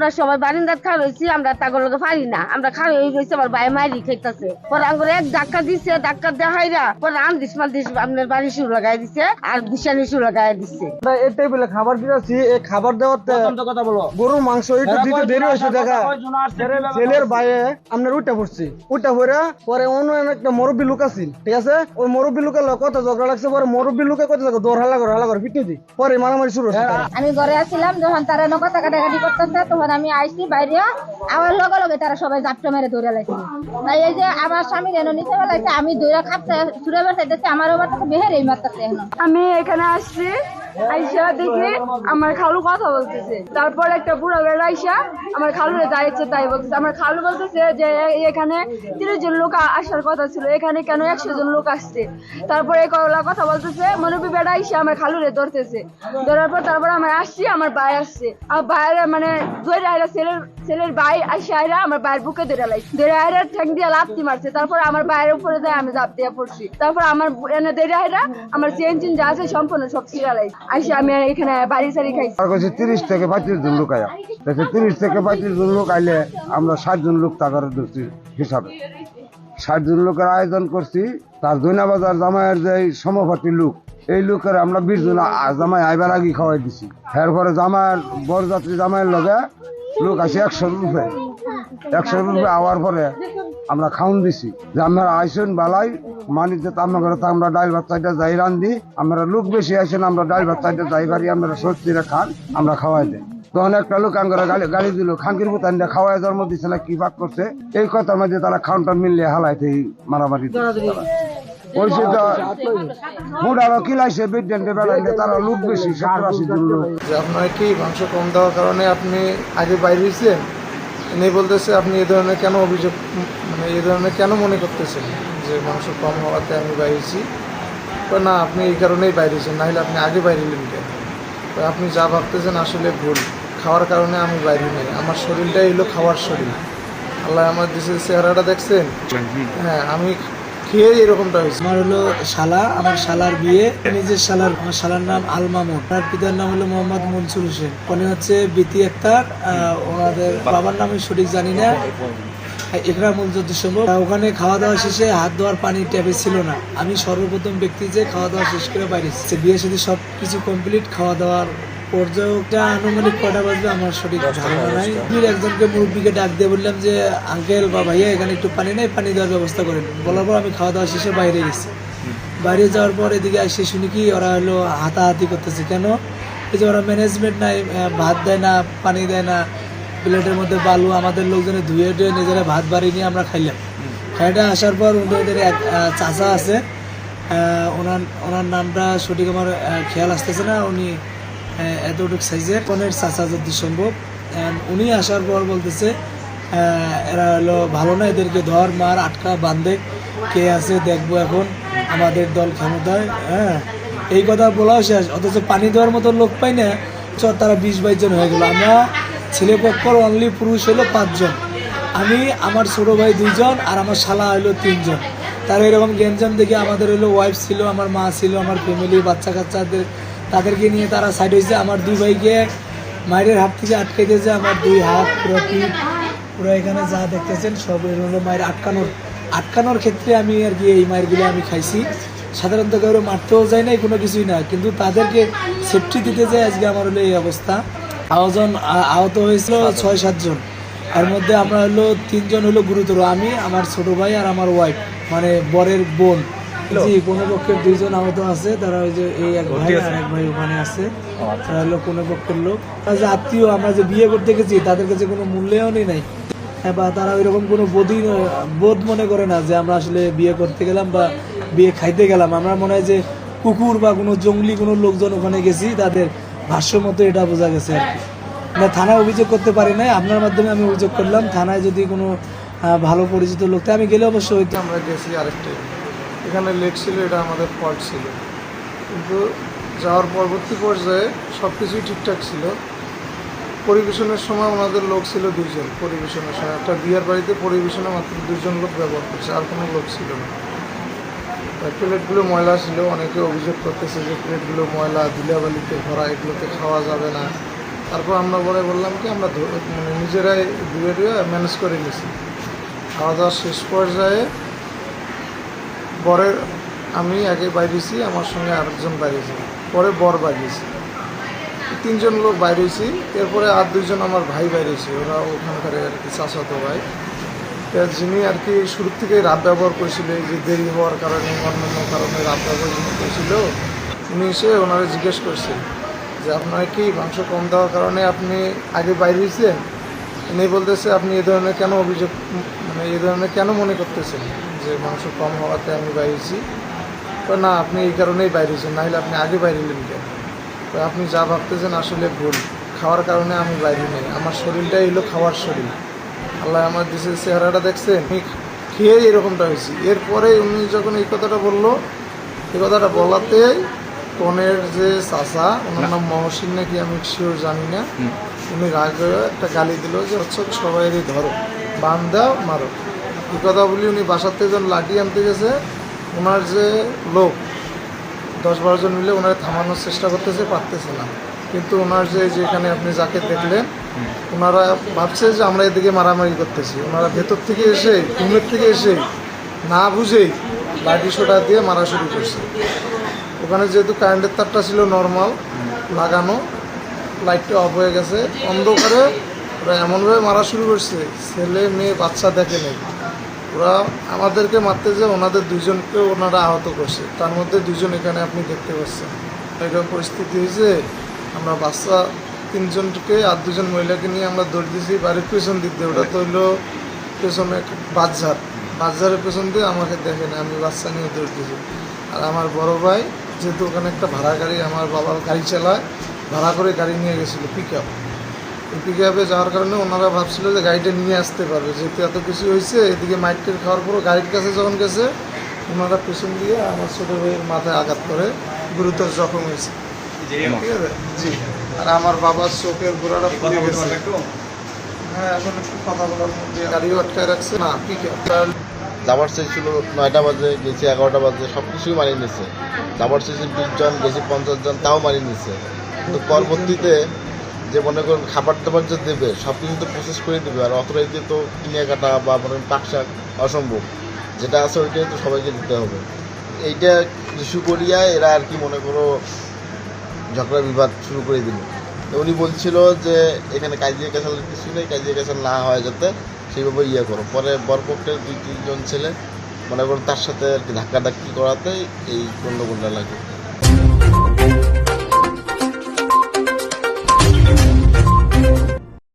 আমরা সবাই বারিন্দার খা রয়েছি আমরা তাগর লগে পারি না। আমরা খাই হয়ে রয়েছি আমার ভাই মারি খাইতেছে পরে আঙ্গুর এক ধাক্কা দিছে ধাক্কা দেখাইরা পরে আম দিস মাল দিস আপনার বাড়ি শুরু লাগাই দিছে আর বিছানি শুরু লাগাই দিছে। এই টেবিলে খাবার দিয়েছি এই খাবার দেওয়াতে কথা বলো। গরুর মাংস একটু দিতে দেরি হয়েছে দেখা। ছেলের বাইরে আপনার উঠে পড়ছি। উঠে পড়ে পরে অন্য একটা মুরব্বী লোক আছিল ঠিক আছে? ওই মুরব্বী লোকের লগে কত ঝগড়া লাগছে পরে মুরব্বী লোকে কত জায়গা দৌড় হালা করে হালা করে পিটে দি পরে মারামারি শুরু আমি ঘরে আসছিলাম যখন তারা নৌকা কাটাকাটি করতেছে তখন আমি আইসি বাইরে, আমার লগে লগে তারা সবাই জাপটা মেরে ধরে লাগছে তাই এই যে আমার স্বামী যেন নিচে বেলাইছে, আমি দৌড়া খাপতে ছুড়ে বেড়াইতেছে আমার ওবার তো বেহের এই মারতেছে এখন। আমি এখানে আসছি। আইসা দেখি আমার খালু কথা বলতেছে। তারপর একটা বুড়া আইসা আমার তাই বলতেছে। আমার খালু বলতেছে যে, এখানে তিরিশ জন লোক আসার কথা ছিল। এখানে কেন একশো জন লোক আসছে? করলা কথা বলতেছে বেড়া আইসা আমার ধরতেছে। ধরার পর তারপর আমার আসছি, আমার ভাই আসছে। আমার ভাইয়ের মানে ধরে আইরা ছেলের ছেলের ভাই আসে আইরা আমার ভাইয়ের বুকে ধরে লাই ধরে আইরা ঠ্যাং দিয়ে লাফতি মারছে। তারপর আমার ভাইয়ের উপরে যায় আমি জাপ দিয়ে পড়ছি। তারপর আমার এনে ধরে আইরা আমার চেন চেন যা আছে সম্পূর্ণ সব ছিঁড়া আসে আমি এখানে বাড়ি সারি খাইছি। আর কাছে তিরিশ থেকে পঁয়ত্রিশ জন লোক আয়া। দেখে তিরিশ থেকে পঁয়ত্রিশ জন লোক আইলে আমরা ষাট জন লোক টাকার ধরছি হিসাবে। ষাট জন লোকের আয়োজন করছি, তার দৈনা বাজার জামাইয়ের যে এই সমপার্টি লোক, এই লোকের আমরা বিশ জন জামাই আইবার আগে খাওয়াই দিছি। এরপরে জামাইয়ের বরযাত্রী জামাইয়ের লগে লোক আসে একশো রুপে একশো রুপে আওয়ার পরে আমরা খাউন দিছি। যে আমরা আইসেন বালাই মানিতে আমরা তো আমরা ডাইল ভাত চাইটা যাই, রান্ধি। আমরা লোক বেশি আইসেন, আমরা ডাইল ভাত চাইটা যাই, বাড়ি আমরা সত্যিরা খান, আমরা খাওয়াই দেয় তখন একটা লোক আঙ্গরা গালি গালি দিল খাঙ্কির পুতান খাওয়াই জন্ম দিছে না, কি বাক করছে? এই কথার মধ্যে তারা খাউনটা মিললে হালাইতে মারামারি তারা। আপনার কি মাংস কম দেওয়ার কারণে আপনি আগে বাইরে ইনি বলতেছে আপনি এ ধরনের কেন অভিযোগ মানে এ ধরনের কেন মনে করতেছেন যে মাংস কম হওয়াতে আমি বাইরেছি না আপনি এই কারণেই বাইরেছেন নাহলে আপনি আগে বাইরে নিলেন কেন? তো আপনি যা ভাবতেছেন আসলে ভুল। খাওয়ার কারণে আমি বাইরে নেই। আমার শরীরটাই হলো খাওয়ার শরীর। আল্লাহ আমার দেশের চেহারাটা দেখছেন? হ্যাঁ আমি খেয়ে এরকমটা হয়েছে। আমার হলো শালা, আমার শালার বিয়ে। নিজের শালার, আমার শালার নাম আল মামুন তার পিতার নাম হলো মোহাম্মদ মনসুর হোসেন। উনি হচ্ছে বিতি আক্তার ওনাদের বাবার নাম সঠিক জানি না। একরামুল যদুসম্ভব ওখানে খাওয়া দাওয়া শেষে হাত ধোয়ার পানি ট্যাপে ছিল না। আমি সর্বপ্রথম ব্যক্তি যে খাওয়া দাওয়া শেষ করে বাইরে বিয়ে সাথে সব কিছু কমপ্লিট খাওয়া দাওয়ার পর্যায়টা আনুমানিক কটা বাজবে আমার সঠিক ধারণা নাই। আমি একজনকে মুরব্বীকে ডাক দিয়ে বললাম যে আঙ্কেল বা ভাইয়া এখানে একটু পানি নেই পানি দেওয়ার ব্যবস্থা করেন। বলার পর আমি খাওয়া দাওয়া শেষে বাইরে গেছি। বাইরে যাওয়ার পর এদিকে এসে শুনি কি ওরা হলো হাতাহাতি করতেছে। কেন? এই যে ওরা ম্যানেজমেন্ট নাই ভাত দেয় না পানি দেয় না প্লেটের মধ্যে বালু আমাদের লোকজনে ধুয়ে ধুয়ে নিজেরা ভাত বাড়ি নিয়ে আমরা খাইলাম। খাইটা আসার পর ওদের এক চাচা আছে ওনার ওনার নামটা সঠিক আমার খেয়াল আসতেছে না। উনি এতটুকু সাইজের কনের চাচা যদি সম্ভব। উনি আসার পর বলতেছে আহ, এরা হলো ভালো না এদেরকে ধর মার আটকা বান্ধে কে আছে দেখব এখন আমাদের দল ক্ষমতায়। হ্যাঁ এই কথা বলাও শেষ অথচ পানি দেওয়ার মতো লোক পাই না চ তারা বিশ বাইশ জন হয়ে গেল। আমরা ছেলে পক্ষর অনলি পুরুষ হলো পাঁচজন। আমি আমার ছোট ভাই দুইজন আর আমার শালা হলো তিনজন। তারা এরকম গেঞ্জাম দেখে আমাদের হলো ওয়াইফ ছিল আমার মা ছিল আমার ফ্যামিলি বাচ্চা কাচ্চাদের তাদেরকে নিয়ে তারা সাইড হয়েছে। আমার দুই ভাইকে মায়ের হাত থেকে আটকে দিয়েছে আমার দুই হাত, পুরো পিঠ, পুরো এখানে যা দেখতেছেন, সব হলো মায়ের আটকানোর আটকানোর ক্ষেত্রে আমি আর কি এই মায়েরগুলো আমি খাইছি। সাধারণত কেউ মারতেও যায় না কোনো কিছুই না। কিন্তু তাদেরকে সেফটি দিতে যায়, আজকে আমার হলো এই অবস্থা। আহজন আহত হয়েছিল ছয় সাতজন এর মধ্যে আমরা হলো তিনজন হলো গুরুতর। আমি, আমার ছোট ভাই আর আমার ওয়াইফ মানে বরের বোন। জি কোনো পক্ষের দুইজন আহত আছে তারা ওই যে এই এক ভাই আর এক ভাই ওখানে আছে। তারা হলো কোনো পক্ষের লোক। তারা যে আত্মীয় আমরা যে বিয়ে করতে গেছি তাদের কাছে কোনো মূল্যায়নই নাই। হ্যাঁ, বা তারা ওইরকম কোনো বোধই বোধ মনে করে না যে আমরা আসলে বিয়ে করতে গেলাম বা বিয়ে খাইতে গেলাম। আমরা মনে হয় যে কুকুর বা কোনো জঙ্গলি কোনো লোকজন ওখানে গেছি তাদের ভাষ্য মতো এটা বোঝা গেছে আর কি। না থানায় অভিযোগ করতে পারি নাই আপনার মাধ্যমে আমি অভিযোগ করলাম। থানায় যদি কোনো ভালো পরিচিত লোক আমি গেলে অবশ্যই আমরা গেছি আরেকটা এখানে লেট ছিল, এটা আমাদের ফল্ট ছিল। কিন্তু যাওয়ার পরবর্তী পর্যায়ে সব কিছুই ঠিকঠাক ছিল। পরিবেশনের সময় ওনাদের লোক ছিল দুইজন পরিবেশনের সময়। একটা বিয়ের বাড়িতে পরিবেশনে মাত্র দুজন লোক ব্যবহার করছে, আর কোনো লোক ছিল না। প্লেটগুলো ময়লা ছিল, অনেকে অভিযোগ করতেছে যে প্লেটগুলো ময়লা, ধুলাবালিতে ভরা, এগুলোতে খাওয়া যাবে না। তারপর আমরা পরে বললাম কি, আমরা মানে নিজেরাই ধুয়ে ম্যানেজ করে নিয়েছি খাওয়া দাওয়ার শেষ পর্যায়ে বরের আমি আগে বাইরেছি, আমার সঙ্গে আরেকজন বাইরেছি। পরে বর বাইরেছি। তিনজন লোক বাইরেছি, এরপরে আর দুইজন আমার ভাই বাইরেছি। ওরা ওখানকার আর কি চাচাতো ভাই। যিনি আর কি শুরু থেকে রাত ব্যবহার করেছিল যে দেরি হওয়ার কারণে, অন্যান্য কারণে রাত ব্যবহার যিনি করেছিল, উনি এসে ওনারা জিজ্ঞেস করছেন যে, আপনার কি মাংস কম দেওয়ার কারণে আপনি আগে বাইরে হয়েছেন উনি বলতেছে, আপনি এ ধরনের কেন অভিযোগ মানে এ ধরনের কেন মনে করতেছেন? যে মাংস কম হওয়াতে আমি বাইরেছি তো না আপনি এই কারণেই বাইরেছেন নাহলে আপনি আগে বাইরে এলেন কেন? তো আপনি যা ভাবতেছেন আসলে ভুল। খাওয়ার কারণে আমি বাইরে নেই। আমার শরীরটাই হলো খাওয়ার শরীর। আল্লাহ আমার দেশের চেহারাটা দেখছেন? আমি খেয়ে এরকমটা হয়েছি। এরপরে উনি যখন এই কথাটা বলল এই কথাটা বলাতে কনের যে চাচা ওনার নাম মহসিন নাকি আমি শিওর জানি না। উনি রাগ একটা গালি দিল যে হচ্ছে সবাই ধরো। বান দাও মারো। এই কথা বলি উনি বাসার থেকে যখন লাঠি আনতে গেছে ওনার যে লোক দশ বারো জন মিলে ওনারা থামানোর চেষ্টা করতেছে, পারতেছে না। কিন্তু ওনার যে যেখানে আপনি যাকে দেখলেন ওনারা ভাবছে যে আমরা এদিকে মারামারি করতেছি। ওনারা ভেতর থেকে এসে, ঘুমের থেকে এসে, না বুঝেই লাঠি সোটা দিয়ে মারা শুরু করছে। ওখানে যেহেতু কারেন্টের তারটা ছিল নর্মাল, লাগানো, লাইটটা অফ হয়ে গেছে, অন্ধকারে ওরা এমনভাবে মারা শুরু করছে, ছেলে, মেয়ে, বাচ্চা দেখে নেই। ওরা আমাদেরকে মারতে যে ওনাদের দুইজনকে ওনারা আহত করছে। তার মধ্যে দুজন এখানে আপনি দেখতে পাচ্ছেন। এরকম পরিস্থিতি হয়েছে, আমরা বাচ্চা তিনজনকে আর দুজন মহিলাকে নিয়ে আমরা দৌড় দিয়েছি, বাড়ির পেছন দিক দিয়ে। ওটা তো হইল পেছনে বাজার বাজারের পেছন দিয়ে আমাকে দেখে না আমি বাচ্চা নিয়ে দৌড় দিয়েছি। আর আমার বড় ভাই, যেহেতু ওখানে একটা ভাড়া গাড়ি, আমার বাবার গাড়ি চালায়, ভাড়া করে গাড়ি নিয়ে গেছিল পিক আপ পিক আপে যাওয়ার কারণে ওনারা ভাবছিল যে গাড়িটা নিয়ে আসতে পারবে। যেহেতু এত কিছু হয়েছে এদিকে মাইকের খাওয়ার পরও গাড়ির কাছে যখন গেছে ওনারা পেছন দিয়ে আমার ছোটো ভাইয়ের মাথায় আঘাত করে গুরুতর জখম হয়েছে। ঠিক আছে? জি। আর আমার বাবার চোখের গোড়াটা ফুলে গেছে। হ্যাঁ এখন একটু কথা বলার মধ্যে গাড়িও আটকায় রাখছে। না পিক আপ যাবার চেয়েছিল নয়টা বাজে গেছি এগারোটা বাজে সব কিছুই মানিয়ে নিচ্ছে যাবার চেয়েছিল বিশ জন গেছি পঞ্চাশ জন তাও মানিয়ে নিচ্ছে কিন্তু পরবর্তীতে যে মনে করেন খাবার দাবার যে দেবে, সব কিছু তো প্রসেস করে দেবে, আর অথরাইজ দিয়ে তো কিনে কাটা বা মনে করেন পাক শাক অসম্ভব। যেটা আছে ওইটাই তো সবাইকে দিতে হবে। এইটা ইস্যু করিয়া, এরা আর কি মনে করো ঝগড়া বিবাদ শুরু করে দিল। উনি বলছিল যে, এখানে কাজিয়া কাছালের কিছু নেই, কাজিয়া কাছাল না হয় যাতে সেইভাবে ইয়ে করো। পরে বরপক্ষের দুই তিনজন ছেলে মনে করো তার সাথে আর কি ধাক্কাধাক্কি করাতে এই গণ্ডগোলটা লাগে।